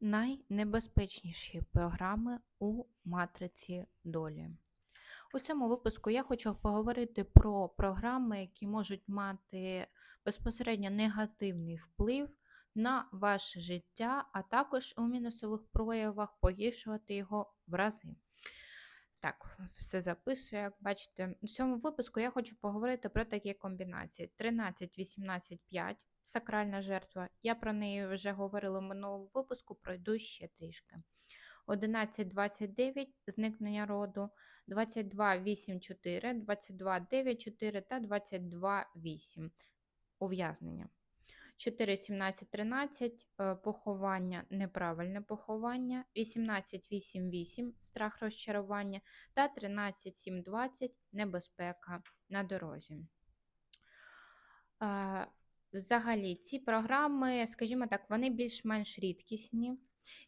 найнебезпечніші програми у матриці долі. У цьому випуску я хочу поговорити про програми, які можуть мати безпосередньо негативний вплив на ваше життя, а також у мінусових проявах погіршувати його в рази. Так, все записую, як бачите. У цьому випуску я хочу поговорити про такі комбінації: 13, 18, 5, сакральна жертва. Я про неї вже говорила в минулому випуску, пройду ще трішки. 11, 29, зникнення роду, 22, 8, 4, 22, 9, 4 та 22, 8, ув'язнення. 4, 17, 13, е, поховання, неправильне поховання, 18, 8, 8, страх розчарування та 13, 7, 20, небезпека на дорозі. Взагалі, ці програми, скажімо так, вони більш-менш рідкісні.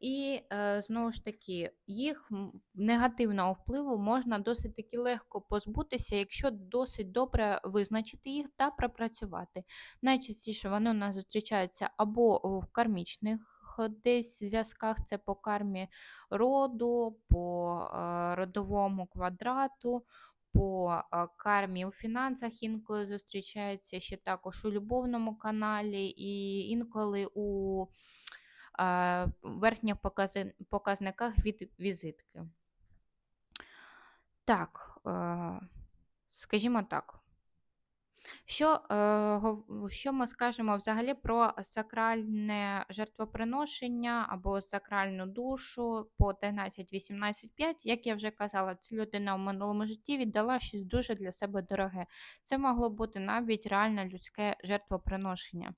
І е, знову ж таки, їх негативного впливу можна досить таки легко позбутися, якщо досить добре визначити їх та пропрацювати. Найчастіше вони у нас зустрічаються або в кармічних десь зв'язках, це по кармі роду, по е, родовому квадрату. По кармі у фінансах інколи зустрічається ще також у любовному каналі, і інколи у верхніх показниках від візитки. Так, е, скажімо так. Що, е, що ми скажемо взагалі про сакральне жертвоприношення або сакральну душу по 13, 18, 5? Як я вже казала, ця людина в минулому житті віддала щось дуже для себе дороге. Це могло бути навіть реальне людське жертвоприношення.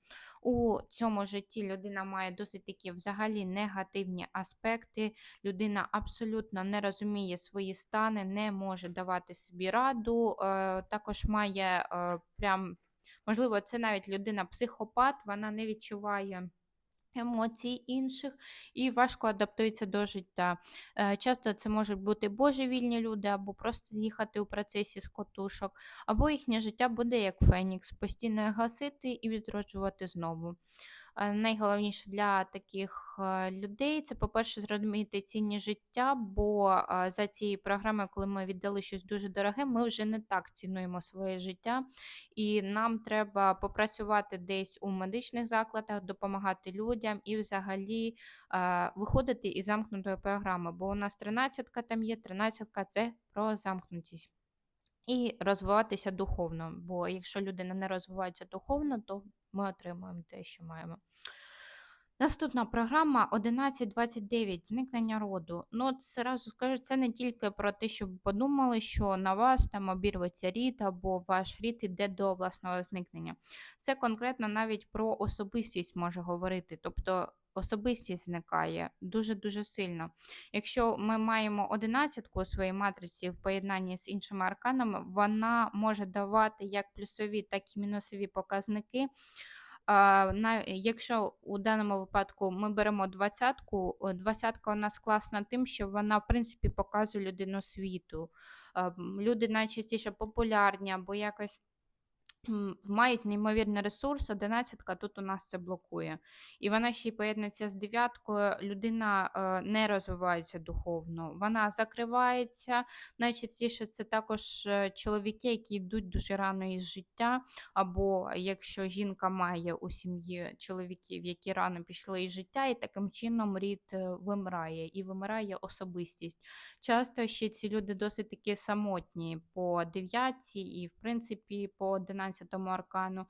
У цьому житті людина має досить такі взагалі негативні аспекти. Людина абсолютно не розуміє свої стани, не може давати собі раду. е, Також має е, прям, можливо, це навіть людина психопат, вона не відчуває. Емоцій інших і важко адаптується до життя. Е, Часто це можуть бути божевільні люди, або просто з'їхати у процесі з котушок, або їхнє життя буде як Фенікс, постійно гасити і відроджувати знову. Е, Найголовніше для таких е, людей це, по-перше, зрозуміти цінність життя, бо е, за цією програмою, коли ми віддали щось дуже дороге, ми вже не так цінуємо своє життя, і нам треба попрацювати десь у медичних закладах, допомагати людям і взагалі виходити із замкнутої програми. Бо у нас 13 там є, 13 це про замкнутість. І розвиватися духовно, бо якщо людина не розвивається духовно, то ми отримуємо те, що маємо. Наступна програма 1129 зникнення роду. Ну, от зразу скажу, це не тільки про те, щоб подумали, що на вас там обірветься рід, або ваш рід іде до власного зникнення. Це конкретно навіть про особистість може говорити. Тобто особистість зникає дуже-дуже сильно. Якщо ми маємо одинадцятку у своїй матриці в поєднанні з іншими арканами, вона може давати як плюсові, так і мінусові показники. Якщо у даному випадку ми беремо двадцятку, двадцятка у нас класна тим, що вона, в принципі, показує людину світу. Люди найчастіше популярні або якось мають неймовірний ресурс, одинадцятка тут у нас це блокує. І вона ще й поєднується з дев'яткою, людина е, не розвивається духовно, вона закривається. Найчастіше це також е, чоловіки, які йдуть дуже рано із життя, або якщо жінка має у сім'ї чоловіків, які рано пішли із життя, і таким чином рід е, вимирає і вимирає особистість. Часто ще ці люди досить таки самотні по дев'ятці і, в принципі, по одинадцятому аркану.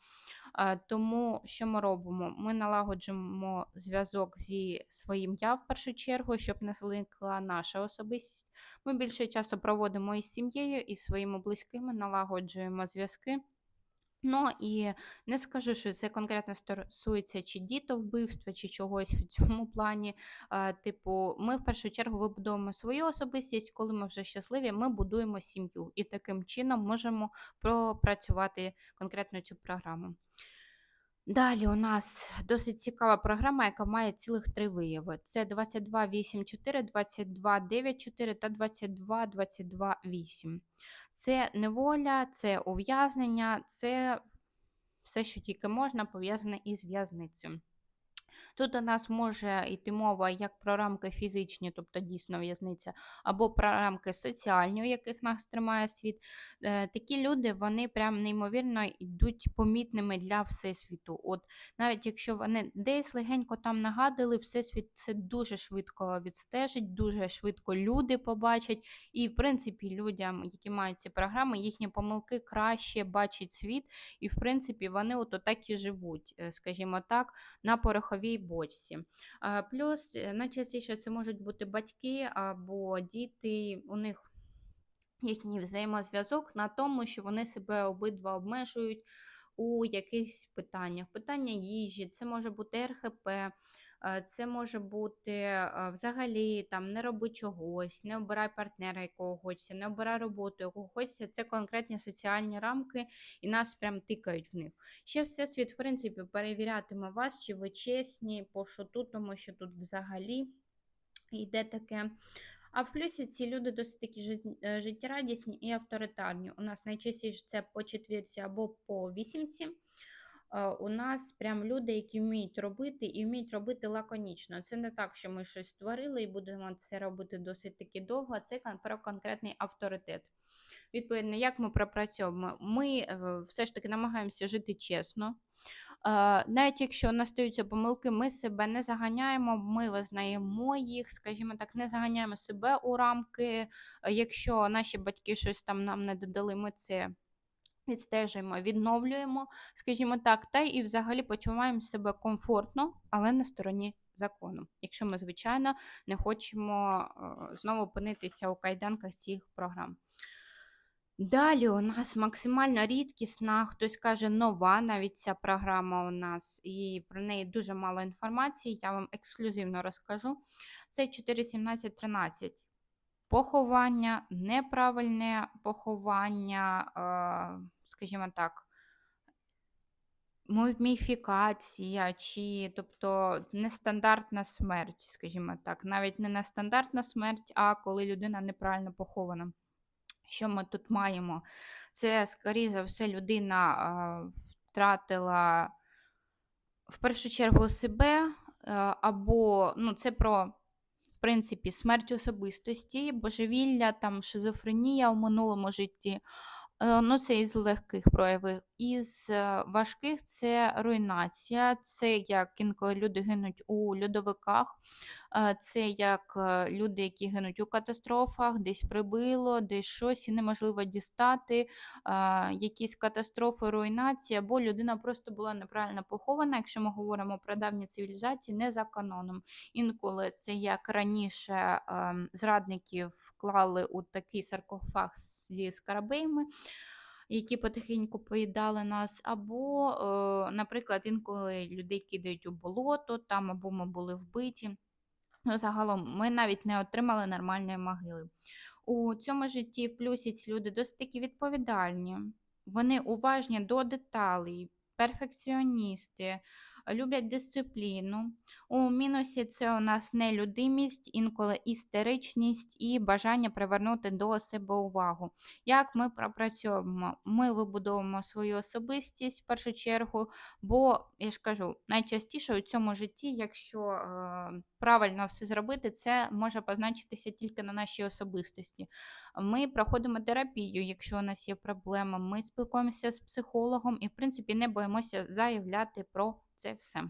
Е, Тому що ми робимо? Ми налагоджуємо зв'язок зі своїм я в першу чергу, щоб не зникла наша особистість. Ми більше часу проводимо із сім'єю, і своїми близькими, налагоджуємо зв'язки. Ну і не скажу, що це конкретно стосується чи дітовбивства, чи чогось в цьому плані. Е, Типу, ми в першу чергу вибудовуємо свою особистість, коли ми вже щасливі, ми будуємо сім'ю і таким чином можемо пропрацювати конкретно цю програму. Далі у нас досить цікава програма, яка має цілих три вияви: це 2284, 2294 та 2222.8. Це неволя, це ув'язнення, це все, що тільки можна, пов'язане із в'язницею. Тут у нас може йти мова як про рамки фізичні, тобто дійсно в'язниця, або про рамки соціальні, у яких нас тримає світ. Е, Такі люди вони прям неймовірно йдуть помітними для всесвіту. От навіть якщо вони десь легенько там нагадали, всесвіт це дуже швидко відстежить, дуже швидко люди побачать. І, в принципі, людям, які мають ці програми, їхні помилки краще бачать світ, і, в принципі, вони от так і живуть, е, скажімо так, на пороховій бочці. Плюс е, найчастіше це можуть бути батьки або діти, у них їхній взаємозв'язок на тому, що вони себе обидва обмежують у якихось питаннях. Питання їжі, це може бути РХП, це може бути е, взагалі там не роби чогось, не обирай партнера, якого хочеться, не обирай роботу, якого хочеться. Це конкретні соціальні рамки, і нас прям тикають в них. Ще всесвіт, в принципі, перевірятиме вас, чи ви чесні, по що тут, тому що тут взагалі йде таке. А в плюсі ці люди досить такі е, життєрадісні і авторитарні. У нас найчастіше це по четвірці або по вісімці. Е, У нас прям люди, які вміють робити і вміють робити лаконічно. Це не так, що ми щось створили і будемо це робити досить таки довго. Це про конкретний авторитет. Відповідно, як ми пропрацьовуємо? Ми е, все ж таки намагаємося жити чесно. Е, Навіть якщо настаються помилки, ми себе не заганяємо, ми визнаємо їх, скажімо так, не заганяємо себе у рамки. Якщо наші батьки щось там нам не додали, ми це відстежуємо, відновлюємо, скажімо так, та і взагалі почуваємо себе комфортно, але на стороні закону, якщо ми, звичайно, не хочемо е, знову опинитися у кайданках цих програм. Далі у нас максимально рідкісна, хтось каже нова навіть ця програма у нас, і про неї дуже мало інформації. Я вам ексклюзивно розкажу. Це 4.17.13. Поховання, неправильне поховання, е, скажімо так, муміфікація, чи тобто нестандартна смерть, скажімо так. Навіть не нестандартна смерть, а коли людина неправильно похована. Що ми тут маємо? Це, скоріше за все, людина а, втратила в першу чергу себе, е, або ну, це про, принципі, смерть особистості, божевілля, там, шизофренія в минулому житті. Е, Ну, це із легких проявів. Із е, важких це руйнація, це як інколи люди гинуть у льодовиках, е, це як люди, які гинуть у катастрофах, десь прибило, десь щось і неможливо дістати, якісь катастрофи, руйнації, або людина просто була неправильно похована, якщо ми говоримо про давні цивілізації, не за каноном. Інколи це як раніше ем, зрадників вклали у такий саркофаг зі скарабеями, які потихеньку поїдали нас, або, е, наприклад, інколи людей кидають у болото, там або ми були вбиті. Ну, загалом, ми навіть не отримали нормальної могили. У цьому житті в плюсі ці люди досить таки відповідальні. Вони уважні до деталей, перфекціоністи, люблять дисципліну. У мінусі це у нас нелюдимість, інколи істеричність і бажання привернути до себе увагу. Як ми пропрацьовуємо? Ми вибудовуємо свою особистість в першу чергу, бо я ж кажу, найчастіше у цьому житті, якщо е, правильно все зробити, це може позначитися тільки на нашій особистості. Ми проходимо терапію, якщо у нас є проблема. Ми спілкуємося з психологом і, в принципі, не боїмося заявляти про це все.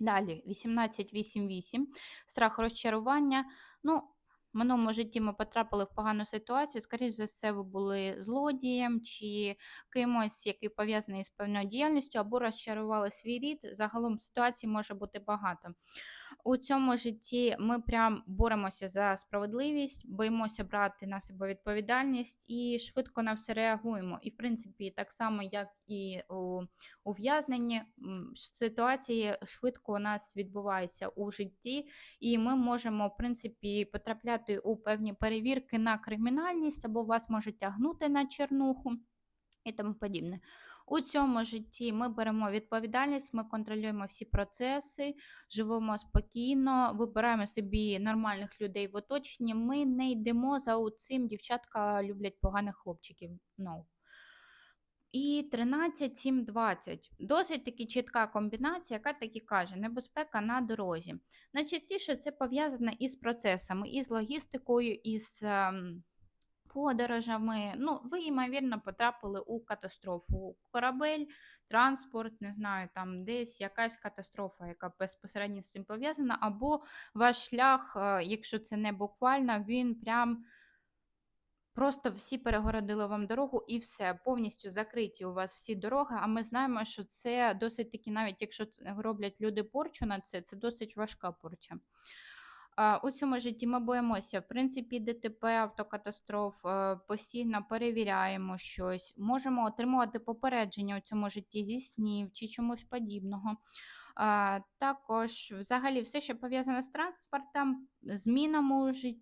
Далі, 18.8.8. Страх розчарування. Ну, минулому житті ми потрапили в погану ситуацію. Скоріше за все, ви були злодієм чи кимось, який пов'язаний з певною діяльністю, або розчарували свій рід. Загалом ситуацій може бути багато. У цьому житті ми прям боремося за справедливість, боїмося брати на себе відповідальність і швидко на все реагуємо. І, в принципі, так само, як і у ув'язненні, ситуації швидко у нас відбуваються у житті, і ми можемо, в принципі, потрапляти у певні перевірки на кримінальність, або вас можуть тягнути на чернуху і тому подібне. У цьому житті ми беремо відповідальність, ми контролюємо всі процеси, живемо спокійно, вибираємо собі нормальних людей в оточенні. Ми не йдемо за цим, дівчатка люблять поганих хлопчиків. No. І 13, 7, 20. Досить таки чітка комбінація, яка таки каже: небезпека на дорозі. Найчастіше це пов'язане із процесами, із логістикою, із ем, подорожами. Ну, ви, ймовірно, потрапили у катастрофу. Корабель, транспорт, не знаю, там десь якась катастрофа, яка безпосередньо з цим пов'язана, або ваш шлях, е, якщо це не буквально, він прям. Просто всі перегородили вам дорогу і все, повністю закриті у вас всі дороги. А ми знаємо, що це досить таки, навіть якщо роблять люди порчу на це, це досить важка порча. У цьому житті ми боїмося, в принципі, ДТП, автокатастроф, е, постійно перевіряємо щось, можемо отримувати попередження у цьому житті зі снів чи чомусь подібного. Також, взагалі, все, що пов'язане з транспортом, змінами у житті.